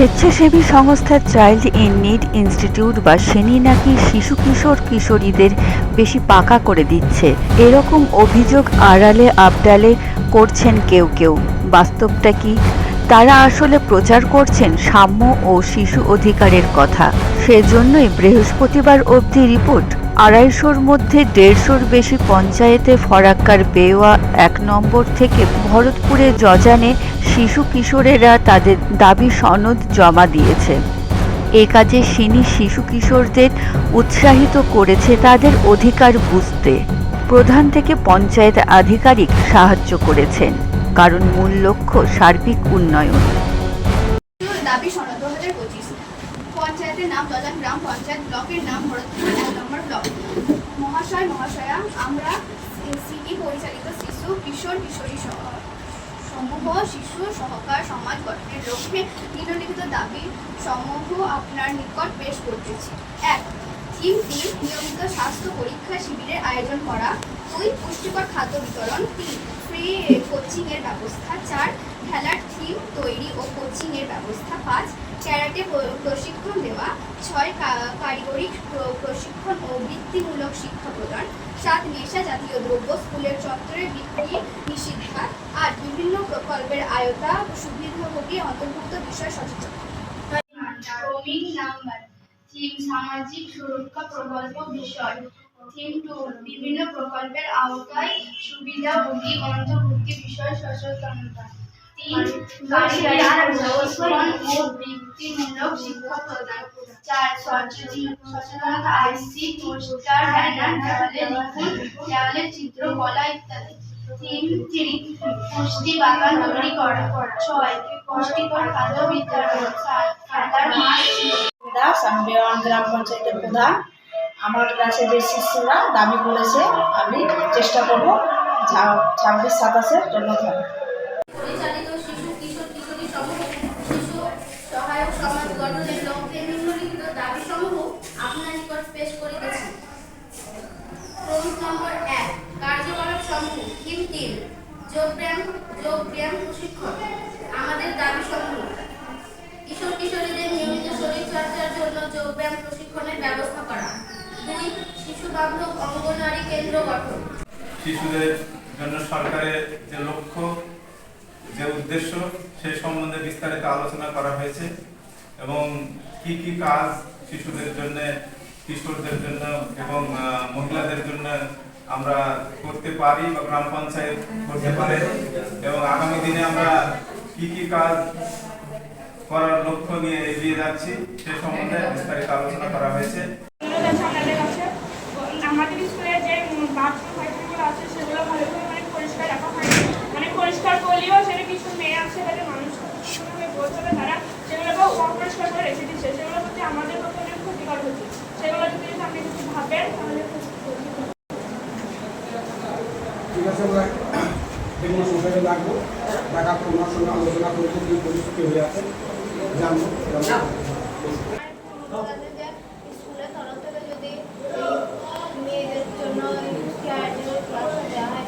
স্বেচ্ছাসেবী সংস্থা child in need institute বা সেনি নাকি শিশু কিশোর কিশোরীদের বেশি পাকা করে দিচ্ছে? এরকম অভিযোগ আড়ালে আবডালে করছেন কেউ কেউ। বাস্তবটা কি? তারা আসলে প্রচার করছেন সাম্য ও শিশু অধিকারের কথা। সেজন্যই বৃহস্পতিবার অবধি রিপোর্ট। আড়াইশোর মধ্যে দেড়শোর বেশি পঞ্চায়েতে ফরাক্কার বেওয়া এক নম্বর থেকে ভরতপুরে জজানে শিশু কিশোরেরা তাদের দাবি সনদ জমা দিয়েছে। এ কাজে সিনি শিশু কিশোরদের উৎসাহিত করেছে তাদের অধিকার বুঝতে। প্রধান থেকে পঞ্চায়েত আধিকারিক সাহায্য করেছেন, কারণ মূল লক্ষ্য সার্বিক উন্নয়ন। দাবি সনদ পঞ্চায়েতের নাম দজান গ্রাম পঞ্চায়েত ব্লকের নাম ভরতপুর এক নম্বর ব্লক। মহাশয়, মহাশয়া, আমরা সিটি পরিচালিত শিশু, কিশোর, কিশোরী সহ- সমূহ শিশু সহকার সমাজ গঠনের লক্ষ্যে নিম্নলিখিত দাবি সমূহ আপনার নিকট পেশ করতেছি। এক থিম তিন নিয়মিত স্বাস্থ্য পরীক্ষা শিবিরের আয়োজন করা। দুই, পুষ্টিকর খাদ্য বিতরণ। তিন ফ্রি কোচিং এর ব্যবস্থা। চার, খেলার থিম তৈরি ও কোচিংয়ের ব্যবস্থা। পাঁচ ক্যারাটে প্রশিক্ষণ দেওয়া, ছয় কারিগরি প্রশিক্ষণ ও বৃত্তিমূলক শিক্ষা প্রদান, সাত নেশা জাতীয় দ্রব্য, স্কুলের চত্বরে বিক্রি নিষিদ্ধা আট বিভিন্ন প্রকল্পের আয়তা সুবিধাভোগী অন্তর্ভুক্ত বিষয় সচেতন। সামাজিক সুরক্ষা প্রকল্প বিষয়, থিম বিভিন্ন প্রকল্পের আওতায় সুবিধাভোগী অন্তর্ভুক্তি বিষয় সচেতনতা। প্রদান চিত্রকলা ইত্যাদি বাগান গ্রাম পঞ্চায়েতের প্রধান আমার কাছে যে শিশুরা দাবি করেছে আমি চেষ্টা করব ছাব্বিশ সাতাশের জন্য পরিচালিত শিশু কিশোর কিশোরী সমূহ শিশু সহায়ক সমাজ গঠনের লক্ষ্যে নিম্নলিখিত দাবি সমূহ আপনার নিকট পেশ করিতেছি। প্রমুখ নম্বর এক, কার্যকলাপ সমূহ, থিম তিন যোগব্যায়াম যোগব্যায়াম প্রশিক্ষণ, আমাদের দাবি সমূহ। কিশোর কিশোরীদের নিয়মিত শরীর চর্চার জন্য যোগব্যায়াম প্রশিক্ষণের ব্যবস্থা করা। দুই, শিশু বান্ধব অঙ্গনওয়াড়ি কেন্দ্র গঠন। শিশুদের জন্য সরকারের যে লক্ষ্য, যে উদ্দেশ্য সেই সম্বন্ধে বিস্তারিত আলোচনা করা হয়েছে এবং কি কি কাজ শিশুদের জন্য, কিশোরদের জন্য এবং মহিলাদের জন্য আমরা করতে পারি বা গ্রাম পঞ্চায়েত করতে পারে। এবং আগামী দিনে আমরা কি কি কাজ করার লক্ষ্য নিয়ে এগিয়ে যাচ্ছি সে সম্বন্ধে বিস্তারিত আলোচনা করা হয়েছে। আমাদের স্কুলে যে বাথরুম ফাইটরুমগুলো আছে, সেগুলো ভালোভাবে মানে পরিষ্কার রাখা হয় মানে পরিষ্কার করলেও সেটা কিছু মেয়ে আছে তাদের মানুষ হবে তারা সেগুলোকে অপরিষ্কার করে রেখে দিচ্ছে সেগুলো প্রতি আমাদের পক্ষে অনেক ক্ষতিকর হচ্ছে সেগুলো যদি ভাবেন তাহলে ঠিক আছে আমরা বিভিন্ন সংসদে ডাকার পর ওনার সঙ্গে আলোচনা করব কি পরিস্থিতি হয়ে আছে। জানব মেয়েদের জন্য ক্লাস দেওয়া হয়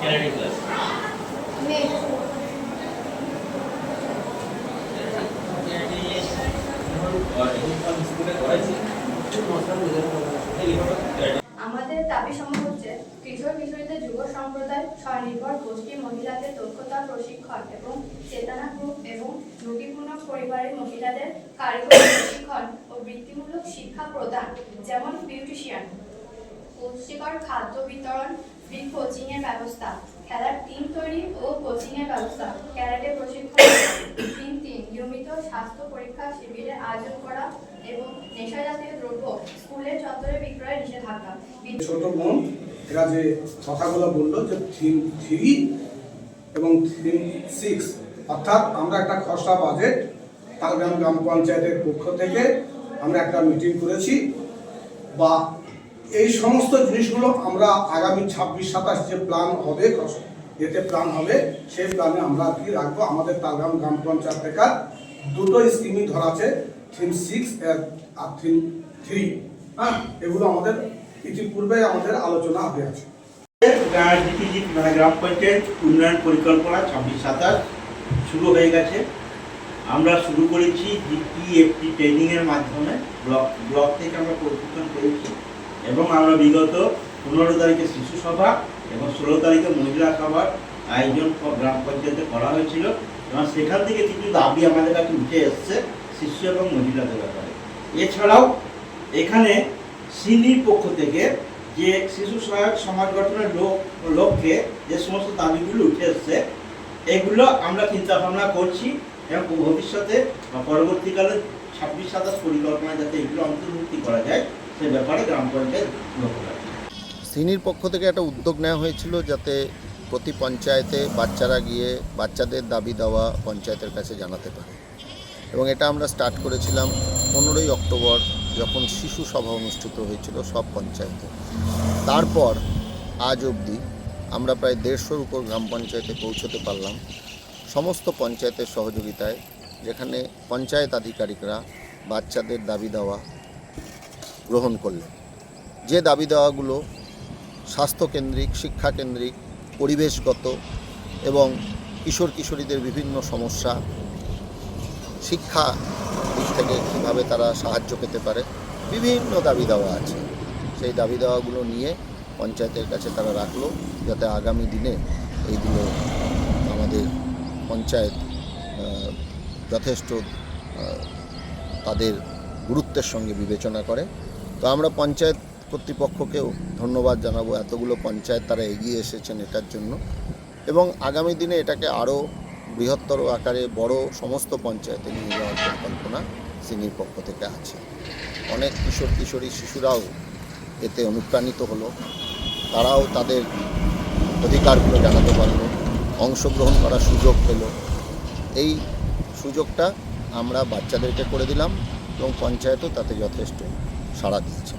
ক্যারাটে ক্লাস মেয়ে স্কুলে করাইছি আমাদের দাবি সমূহ হচ্ছে কিশোর কিশোরীদের যুব সম্প্রদায় স্বনির্ভর গোষ্ঠী মহিলাদের দক্ষতা, প্রশিক্ষণ এবং চেতনা গ্রুপ এবং ঝুঁকিপূর্ণ পরিবারের মহিলাদের কারিগরি প্রশিক্ষণ ও বৃত্তিমূলক শিক্ষা প্রদান, যেমন বিউটিশিয়ান। পুষ্টিকর খাদ্য বিতরণ ফ্রি কোচিং এর ব্যবস্থা। খেলার টিম তৈরি ও কোচিং এর ব্যবস্থা। ক্যারাটে প্রশিক্ষণ তিন নিয়মিত স্বাস্থ্য পরীক্ষা শিবিরের আয়োজন করা এবং নেশা জাতীয় দ্রব্য স্কুলের চত্বরে বিক্রয়ের নিষেধাজ্ঞা। ছোট বোন, এরা যে কথাগুলো বলল যে থিম থ্রি এবং থিম সিক্স অর্থাৎ আমরা একটা খসড়া বাজেট তালগ্রাম গ্রাম পঞ্চায়েতের পক্ষ থেকে আমরা একটা মিটিং করেছি বা এই সমস্ত জিনিসগুলো আমরা আগামী ছাব্বিশ, সাতাশ যে প্ল্যান হবে এতে প্ল্যান হবে, সেই প্ল্যানে আমরা কি রাখব। আমাদের তালগ্রাম গ্রাম পঞ্চায়েত থেকে দুটো স্কিমই ধরা আছে থিম সিক্স আর থিম থ্রি হ্যাঁ এগুলো আমাদের ইতিপূর্বে আমাদের আলোচনা হয়ে আছে। মানে গ্রাম পঞ্চায়েত উন্নয়ন পরিকল্পনা ছাব্বিশ, সাতাশ শুরু হয়ে গেছে। আমরা শুরু করেছি ডিপিএফটি ট্রেনিংয়ের মাধ্যমে। ব্লক ব্লক থেকে আমরা প্রশিক্ষণ পেয়েছি। এবং আমরা বিগত পনেরো তারিখে শিশু সভা এবং ষোলো তারিখে মহিলা সভার আয়োজন গ্রাম পঞ্চায়েতে করা হয়েছিল এবং সেখান থেকে কিছু দাবি আমাদের কাছে উঠে এসছে শিশু এবং মহিলাদের ব্যাপারে। এছাড়াও এখানে সিনির পক্ষ থেকে যে শিশু সহায়ক সমাজ গঠনের লোক লক্ষ্যে যে সমস্ত দাবিগুলো উঠে এসছে, এগুলো আমরা চিন্তা ভাবনা করছি এবং ভবিষ্যতে পরবর্তীকালে ছাব্বিশ সাতাশ পরিকল্পনা যাতে এগুলো অন্তর্ভুক্তি করা যায় সে ব্যাপারে গ্রাম পঞ্চায়েত সিনির পক্ষ থেকে একটা উদ্যোগ নেওয়া হয়েছিল যাতে প্রতি পঞ্চায়েতে বাচ্চারা গিয়ে বাচ্চাদের দাবি দেওয়া পঞ্চায়েতের কাছে জানাতে পারে। এবং এটা আমরা স্টার্ট করেছিলাম পনেরোই অক্টোবর যখন শিশু সভা অনুষ্ঠিত হয়েছিল সব পঞ্চায়েতে। তারপর আজ অবধি আমরা প্রায় দেড়শোর উপর গ্রাম পঞ্চায়েতে পৌঁছতে পারলাম সমস্ত পঞ্চায়েতের সহযোগিতায়, যেখানে পঞ্চায়েত আধিকারিকরা বাচ্চাদের দাবি দেওয়া গ্রহণ করলেন। যে দাবি দেওয়াগুলো স্বাস্থ্যকেন্দ্রিক, শিক্ষাকেন্দ্রিক, পরিবেশগত এবং কিশোর কিশোরীদের বিভিন্ন সমস্যা, শিক্ষা দিক থেকে কীভাবে তারা সাহায্য পেতে পারে, বিভিন্ন দাবি দেওয়া আছে। সেই দাবি দেওয়াগুলো নিয়ে পঞ্চায়েতের কাছে তারা রাখল যাতে আগামী দিনে এইগুলো আমাদের পঞ্চায়েত যথেষ্ট তাদের গুরুত্বের সঙ্গে বিবেচনা করে তো আমরা পঞ্চায়েত কর্তৃপক্ষকেও ধন্যবাদ জানাব এতগুলো পঞ্চায়েত তারা এগিয়ে এসেছেন এটার জন্য। এবং আগামী দিনে এটাকে আরও বৃহত্তর আকারে বড় সমস্ত পঞ্চায়েতে নিয়ে যাওয়ার পরিকল্পনা সিনির পক্ষ থেকে আছে। অনেক কিশোর কিশোরী শিশুরাও এতে অনুপ্রাণিত হলো। তারাও তাদের অধিকারগুলো জানাতে পারল, অংশগ্রহণ করার সুযোগ পেল। এই সুযোগটা আমরা বাচ্চাদেরকে করে দিলাম এবং পঞ্চায়েতও তাতে যথেষ্ট সাড়া দিচ্ছে